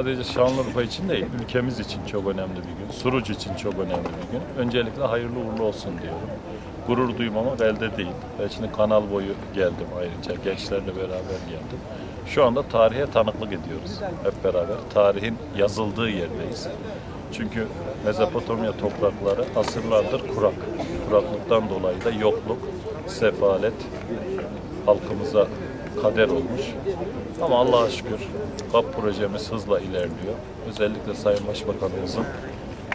Sadece Şanlıurfa için değil, ülkemiz için çok önemli bir gün. Suruç için çok önemli bir gün. Öncelikle hayırlı uğurlu olsun diyorum. Gurur duymamak elde değil. Ben şimdi kanal boyu geldim ayrıca. Gençlerle beraber geldim. Şu anda tarihe tanıklık ediyoruz hep beraber. Tarihin yazıldığı yerdeyiz. Çünkü Mezopotamya toprakları asırlardır kurak. Kuraklıktan dolayı da yokluk, sefalet halkımıza kader olmuş. Ama Allah'a şükür KAP projemiz hızla ilerliyor. Özellikle Sayın Başbakanımızın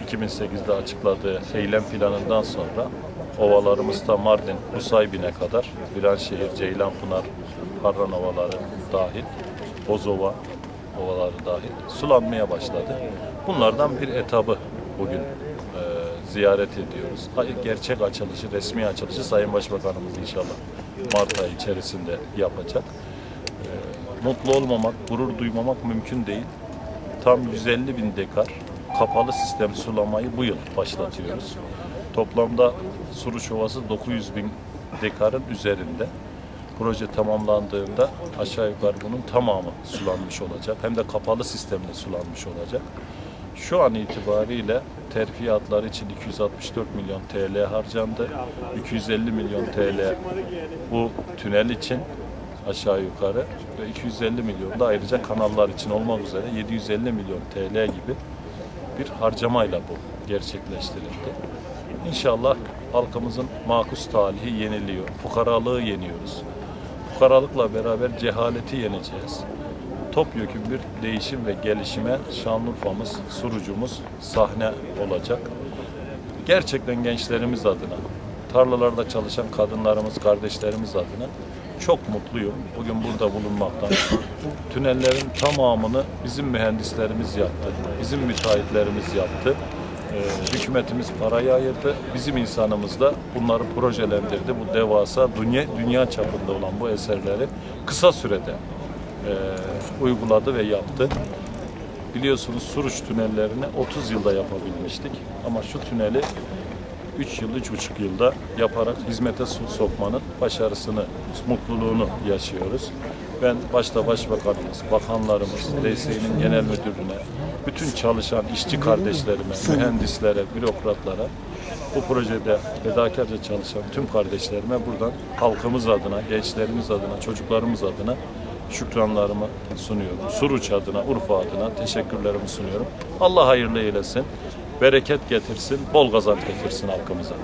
2008'de açıkladığı eylem planından sonra ovalarımızda Mardin, Nusaybin'e kadar Viranşehir, Ceylanpınar, Harran ovaları dahil, Bozova ovaları dahil sulanmaya başladı. Bunlardan bir etabı bugün e, ziyaret ediyoruz. Gerçek açılışı, resmi açılışı Sayın Başbakanımız inşallah Mart ayı içerisinde yapacak. E, mutlu olmamak, gurur duymamak mümkün değil. Tam 150 bin dekar kapalı sistem sulamayı bu yıl başlatıyoruz. Toplamda Suruç Ovası 900 bin dekarın üzerinde. Proje tamamlandığında aşağı yukarı bunun tamamı sulanmış olacak. Hem de kapalı sistemle sulanmış olacak. Şu an itibariyle terfiyatları için 264 milyon TL harcandı. 250 milyon TL bu tünel için aşağı yukarı ve 250 milyon da ayrıca kanallar için olmak üzere 750 milyon TL gibi bir harcamayla bu gerçekleştirildi. İnşallah halkımızın makus talihi yeniliyor. Fukaralığı yeniyoruz. Fukaralıkla beraber cehaleti yeneceğiz. Topyekun bir değişim ve gelişime Şanlıurfa'mız, Surucumuz sahne olacak. Gerçekten gençlerimiz adına, tarlalarda çalışan kadınlarımız, kardeşlerimiz adına çok mutluyum. Bugün burada bulunmaktan. Tünellerin tamamını bizim mühendislerimiz yaptı. Bizim müteahhitlerimiz yaptı. Ee, hükümetimiz parayı ayırdı. Bizim insanımız da bunları projelendirdi. Bu devasa dünya, dünya çapında olan bu eserleri kısa sürede e, uyguladı ve yaptı. Biliyorsunuz Suruç tünellerini 30 yılda yapabilmiştik. Ama şu tüneli 3 yıl, 3,5 yılda yaparak hizmete sokmanın başarısını, mutluluğunu yaşıyoruz. Ben başta Başbakanımız, bakanlarımız, DSİ'nin genel müdürüne, bütün çalışan işçi kardeşlerime, mühendislere, bürokratlara, bu projede fedakarca çalışan tüm kardeşlerime buradan halkımız adına, gençlerimiz adına, çocuklarımız adına şükranlarımı sunuyorum. Suruç adına, Urfa adına teşekkürlerimi sunuyorum. Allah hayırlı eylesin, bereket getirsin, bol kazanç getirsin halkımıza.